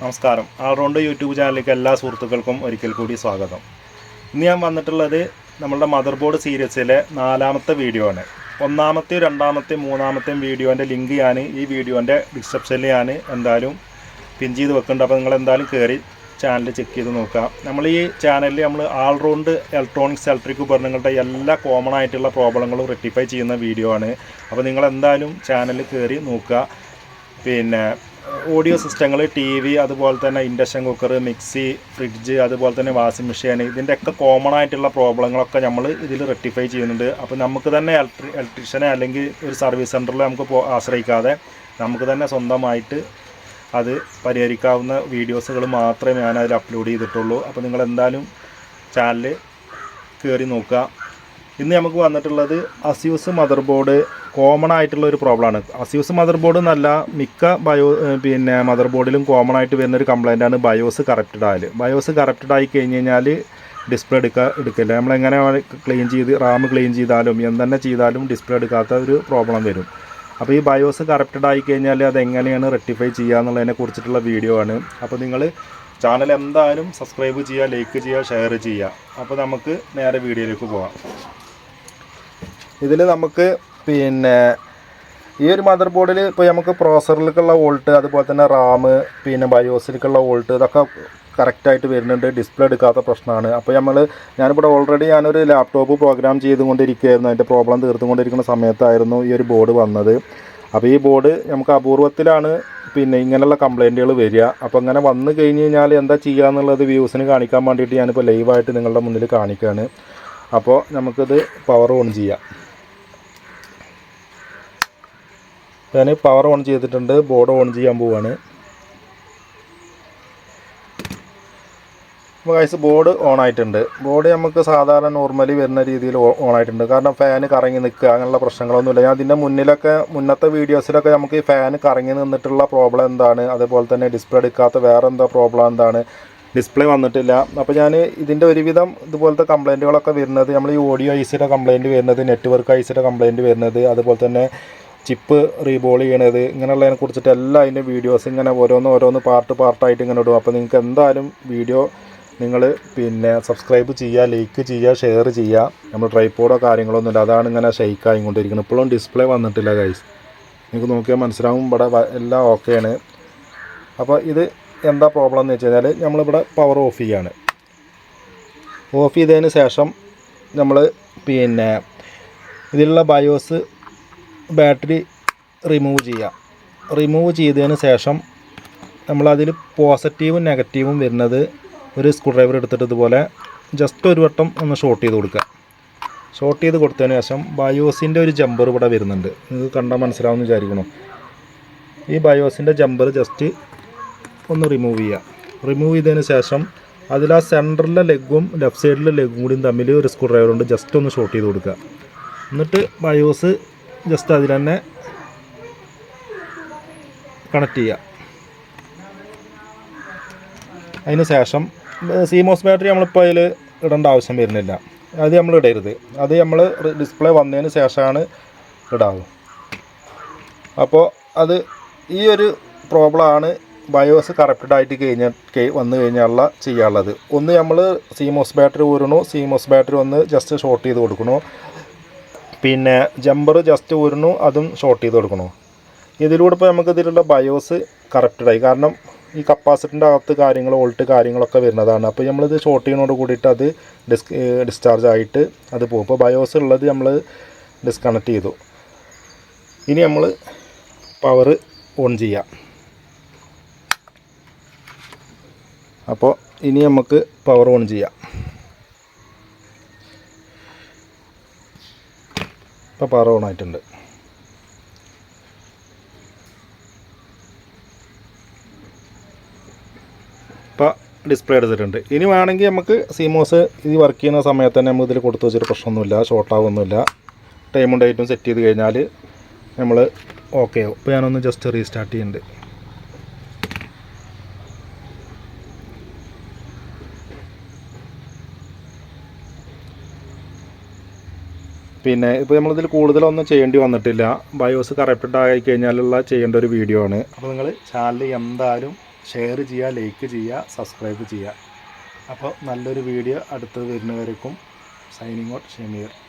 നമസ്കാരം. All round YouTube ചാനലിലേക്ക് എല്ലാ സുഹൃത്തുക്കൾക്കും ഒരിക്കൽ കൂടി സ്വാഗതം. ഇന്ന് ഞാൻ വന്നിട്ടുള്ളത് നമ്മളുടെ മദർ ബോർഡ് സീരീസിലെ നാലാമത്തെ വീഡിയോ ആണ്. ഒന്നാമത്തെയും രണ്ടാമത്തെയും മൂന്നാമത്തെയും വീഡിയോന്റെ ലിങ്ക് ഞാൻ ഈ വീഡിയോന്റെ ഡിസ്ക്രിപ്ഷനിൽ ഞാൻ എന്തായാലും പിൻ ചെയ്ത് വെക്കുന്നുണ്ട്. അപ്പോൾ നിങ്ങൾ എന്തായാലും കയറി ചാനൽ ചെക്ക് ചെയ്ത് നോക്കുക. നമ്മൾ ഈ ചാനലിൽ നമ്മൾ ആൾറൗണ്ട് ഇലക്ട്രോണിക്സ് ഇലക്ട്രിക് ഉപകരണങ്ങളുടെ എല്ലാ കോമൺ ആയിട്ടുള്ള പ്രോബ്ലങ്ങളും റെക്ടിഫൈ ചെയ്യുന്ന വീഡിയോ ആണ്. അപ്പോൾ നിങ്ങൾ എന്തായാലും ചാനൽ കയറി നോക്കുക. പിന്നെ ഓഡിയോ സിസ്റ്റങ്ങൾ ടി വി അതുപോലെ തന്നെ ഇൻഡക്ഷൻ കുക്കർ മിക്സി ഫ്രിഡ്ജ് അതുപോലെ തന്നെ വാഷിംഗ് മെഷീൻ ഇതിന്റെയൊക്കെ കോമൺ ആയിട്ടുള്ള പ്രോബ്ലങ്ങളൊക്കെ നമ്മൾ ഇതിൽ റെക്ടിഫൈ ചെയ്യുന്നുണ്ട്. അപ്പോൾ നമുക്ക് തന്നെ ഇലക്ട്രി ഇലക്ട്രീഷ്യനെ അല്ലെങ്കിൽ ഒരു സർവീസ് സെന്ററിൽ നമുക്ക് ആശ്രയിക്കാതെ നമുക്ക് തന്നെ സ്വന്തമായിട്ട് അത് പരിഹരിക്കാവുന്ന വീഡിയോസുകൾ മാത്രമേ ഞാൻ അതിൽ അപ്ലോഡ് ചെയ്തിട്ടുള്ളൂ. അപ്പോൾ നിങ്ങൾ എന്തായാലും ചാനൽ കയറി നോക്കുക. ഇന്ന് നമുക്ക് വന്നിട്ടുള്ളത് അസ്യൂസ് മദർ ബോർഡ് കോമൺ ആയിട്ടുള്ള ഒരു പ്രോബ്ലമാണ് അസ്യൂസ് മദർ ബോർഡ് എന്നല്ല മിക്ക ബയോ പിന്നെ മദർ ബോർഡിലും കോമൺ ആയിട്ട് വരുന്ന ഒരു കംപ്ലൈന്റ് ആണ് ബയോസ് കറപ്റ്റഡ് ആയാൽ ബയോസ് കറപ്റ്റഡ് ആയി കഴിഞ്ഞ് കഴിഞ്ഞാൽ ഡിസ്പ്ലേ എടുക്കുക എടുക്കില്ല. നമ്മളെങ്ങനെ ക്ലീൻ ചെയ്ത് റാം ക്ലീൻ ചെയ്താലും എന്തെന്നെ ചെയ്താലും ഡിസ്പ്ലേ എടുക്കാത്ത ഒരു പ്രോബ്ലം വരും. അപ്പോൾ ഈ ബയോസ് കറപ്റ്റഡ് ആയി കഴിഞ്ഞാൽ അതെങ്ങനെയാണ് റെക്ടിഫൈ ചെയ്യുക എന്നുള്ളതിനെ കുറിച്ചിട്ടുള്ള വീഡിയോ ആണ്. അപ്പോൾ നിങ്ങൾ ചാനൽ എന്തായാലും സബ്സ്ക്രൈബ് ചെയ്യുക ലൈക്ക് ചെയ്യുക ഷെയർ ചെയ്യുക അപ്പോൾ നമുക്ക് നേരെ വീഡിയോയിലേക്ക് പോകാം ഇതിൽ നമുക്ക് പിന്നെ ഈ ഒരു മദർ ബോർഡിൽ ഇപ്പോൾ നമുക്ക് പ്രോസറിലേക്കുള്ള വോൾട്ട് അതുപോലെ തന്നെ റാം പിന്നെ ബയോസിലേക്കുള്ള വോൾട്ട് ഇതൊക്കെ കറക്റ്റായിട്ട് വരുന്നുണ്ട്. ഡിസ്പ്ലേ എടുക്കാത്ത പ്രശ്നമാണ്. അപ്പോൾ നമ്മൾ ഞാനിവിടെ ഓൾറെഡി ഞാനൊരു ലാപ്ടോപ്പ് പ്രോഗ്രാം ചെയ്തുകൊണ്ടിരിക്കുകയായിരുന്നു. അതിന്റെ പ്രോബ്ലം തീർത്തുകൊണ്ടിരിക്കുന്ന സമയത്തായിരുന്നു ഈ ഒരു ബോർഡ് വന്നത്. അപ്പോൾ ഈ ബോർഡ് നമുക്ക് അപൂർവത്തിലാണ് പിന്നെ ഇങ്ങനെയുള്ള കംപ്ലൈന്റുകൾ വരിക. അപ്പോൾ അങ്ങനെ വന്നു കഴിഞ്ഞ് കഴിഞ്ഞാൽ എന്താ ചെയ്യുക എന്നുള്ളത് വ്യൂസിന് കാണിക്കാൻ വേണ്ടിയിട്ട് ഞാനിപ്പോൾ ലൈവായിട്ട് നിങ്ങളുടെ മുന്നിൽ കാണിക്കുകയാണ്. അപ്പോൾ നമുക്കിത് പവർ ഓൺ ചെയ്യാം. ഞാൻ പവർ ഓൺ ചെയ്തിട്ടുണ്ട് ബോർഡ് ഓൺ ചെയ്യാൻ പോവാണ്. അപ്പോൾ ബോർഡ് ഓൺ ആയിട്ടുണ്ട്. ബോർഡ് നമുക്ക് സാധാരണ നോർമലി വരുന്ന രീതിയിൽ ഓൺ ആയിട്ടുണ്ട്. കാരണം ഫാൻ കറങ്ങി നിൽക്കുക അങ്ങനെയുള്ള പ്രശ്നങ്ങളൊന്നുമില്ല. ഞാൻ അതിന്റെ മുന്നിലൊക്കെ മുന്നത്തെ വീഡിയോസിലൊക്കെ നമുക്ക് ഈ ഫാന് കറങ്ങി നിന്നിട്ടുള്ള പ്രോബ്ലം എന്താണ്? അതേപോലെ തന്നെ ഡിസ്പ്ലേ എടുക്കാത്ത വേറെ എന്താ പ്രോബ്ലം എന്താണ്? ഡിസ്പ്ലേ വന്നിട്ടില്ല. അപ്പോൾ ഞാൻ ഇതിന്റെ ഒരുവിധം ഇതുപോലത്തെ കംപ്ലൈന്റുകളൊക്കെ വരുന്നത് നമ്മൾ ഈ ഓഡിയോ ഐസിയുടെ കംപ്ലൈന്റ് വരുന്നത് നെറ്റ്വർക്ക് ഐസിയുടെ കംപ്ലൈന്റ് വരുന്നത് അതുപോലെ തന്നെ ചിപ്പ് റീബോൾ ചെയ്യണത് ഇങ്ങനെയുള്ളതിനെ കുറിച്ചിട്ട് എല്ലാ അതിന്റെ വീഡിയോസ് ഇങ്ങനെ ഓരോന്ന് ഓരോന്ന് പാർട്ട് പാർട്ടായിട്ട് ഇങ്ങനെ ഇടും. അപ്പോൾ നിങ്ങൾക്ക് എന്തായാലും വീഡിയോ നിങ്ങൾ പിന്നെ സബ്സ്ക്രൈബ് ചെയ്യുക ലൈക്ക് ചെയ്യുക ഷെയർ ചെയ്യുക. നമ്മൾ ട്രൈപ്പോഡോ കാര്യങ്ങളൊന്നും ഇല്ല അതാണ് ഇങ്ങനെ ഷെയ്ക്കായി കൊണ്ടിരിക്കുന്നത് ഇപ്പോഴും ഡിസ്പ്ലേ വന്നിട്ടില്ല ഗൈസ് നിങ്ങൾക്ക് നോക്കിയാൽ മനസ്സിലാവും. ഇവിടെ എല്ലാം ഓക്കെയാണ് അപ്പോൾ ഇത് എന്താ പ്രോബ്ലം എന്ന് വെച്ച് കഴിഞ്ഞാൽ നമ്മളിവിടെ പവർ ഓഫ് ചെയ്യാണ്. ഓഫ് ചെയ്തതിന് ശേഷം നമ്മൾ പിന്നെ ഇതിലുള്ള ബയോസ് ബാറ്ററി റിമൂവ് ചെയ്യാം. റിമൂവ് ചെയ്തതിന് ശേഷം നമ്മളതിൽ പോസിറ്റീവും നെഗറ്റീവും വരുന്നത് ഒരു സ്ക്രൂ ഡ്രൈവർ എടുത്തിട്ട് ഇതുപോലെ ജസ്റ്റ് ഒരു വട്ടം ഒന്ന് ഷോർട്ട് ചെയ്ത് കൊടുക്കുക. ഷോർട്ട് ചെയ്ത് കൊടുത്തതിന് ശേഷം ബയോസിന്റെ ഒരു ജമ്പർ ഇവിടെ വരുന്നുണ്ട്. നിങ്ങൾക്ക് കണ്ടാൽ മനസ്സിലാവുമെന്ന് വിചാരിക്കണം ഈ ബയോസിന്റെ ജമ്പർ ജസ്റ്റ് ഒന്ന് റിമൂവ് ചെയ്യുക റിമൂവ് ചെയ്തതിന് ശേഷം അതിൽ ആ സെന്ററിലെ ലെഗും ലെഫ്റ്റ് സൈഡിലെ ലെഗും കൂടിയും തമ്മിൽ ഒരു സ്ക്രൂ ഡ്രൈവർ ഉണ്ട്. ജസ്റ്റ് ഒന്ന് ഷോർട്ട് ചെയ്ത് കൊടുക്കുക. എന്നിട്ട് ബയോസ് ജസ്റ്റ് അതിൽ തന്നെ കണക്ട് ചെയ്യുക. അതിന് ശേഷം സിമോസ് ബാറ്ററി നമ്മളിപ്പോൾ അതിൽ ഇടേണ്ട ആവശ്യം വരുന്നില്ല. അത് നമ്മൾ ഇടരുത്. അത് നമ്മൾ ഡിസ്പ്ലേ വന്നതിന് ശേഷമാണ് ഇടാവുക അപ്പോൾ അത് ഈ ഒരു പ്രോബ്ലമാണ് ബയോസ് കറക്റ്റഡ് ആയിട്ട് കഴിഞ്ഞ വന്നു കഴിഞ്ഞാലുള്ള ചെയ്യാനുള്ളത്. ഒന്ന് നമ്മൾ സിമോസ് ബാറ്ററി ഊരണു. സിമോസ് ബാറ്ററി ഒന്ന് ജസ്റ്റ് ഷോർട്ട് ചെയ്ത് കൊടുക്കണു. പിന്നെ ജമ്പർ ജസ്റ്റ് ഊരണു അതും ഷോർട്ട് ചെയ്ത് കൊടുക്കണു. ഇതിലൂടെ ഇപ്പോൾ നമുക്ക് ഇതിലുള്ള ബയോസ് കറക്റ്റഡായി കാരണം ഈ കപ്പാസിറ്ററിന്റെ അകത്ത് കാര്യങ്ങൾ വോൾട്ട് കാര്യങ്ങളൊക്കെ വരുന്നതാണ്. അപ്പോൾ നമ്മളിത് ഷോർട്ട് ചെയ്യുന്നതോട് കൂടിയിട്ട് അത് ഡിസ് ഡിസ്ചാർജ് ആയിട്ട് അത് പോകും. അപ്പോൾ ബയോസ് ഉള്ളത് നമ്മൾ ഡിസ്കണക്ട് ചെയ്തു. ഇനി നമ്മൾ പവർ ഓൺ ചെയ്യാം. അപ്പോൾ ഇനി നമുക്ക് പവർ ഓൺ ചെയ്യാം. ഇപ്പോൾ പാറ ഓൺ ആയിട്ടുണ്ട് ഇപ്പോൾ ഡിസ്പ്ലേ എടുത്തിട്ടുണ്ട്. ഇനി വേണമെങ്കിൽ നമുക്ക് സീമോസ് ഇത് വർക്ക് ചെയ്യുന്ന സമയത്ത് തന്നെ നമുക്ക് ഇതിൽ കൊടുത്തു വെച്ചിട്ട് പ്രശ്നമൊന്നുമില്ല ഷോർട്ടാവൊന്നുമില്ല ടൈമും ഡേറ്റും സെറ്റ് ചെയ്ത് കഴിഞ്ഞാൽ നമ്മൾ ഓക്കെ ആവും. ഇപ്പോൾ ഞാനൊന്ന് ജസ്റ്റ് റീസ്റ്റാർട്ട് ചെയ്യുന്നുണ്ട്. പിന്നെ ഇപ്പോൾ നമ്മളിതിൽ കൂടുതലൊന്നും ചെയ്യേണ്ടി വന്നിട്ടില്ല. ബയോസ് കറക്റ്റഡ് ആയി കഴിഞ്ഞാലുള്ള ചെയ്യേണ്ട ഒരു വീഡിയോ ആണ്. അപ്പോൾ നിങ്ങൾ ചാനൽ എന്തായാലും ഷെയർ ചെയ്യുക ലൈക്ക് ചെയ്യുക സബ്സ്ക്രൈബ് ചെയ്യുക അപ്പോൾ നല്ലൊരു വീഡിയോ അടുത്തത് വരുന്നവരേക്കും സൈനിങ് ഔട്ട് ഷമീർ.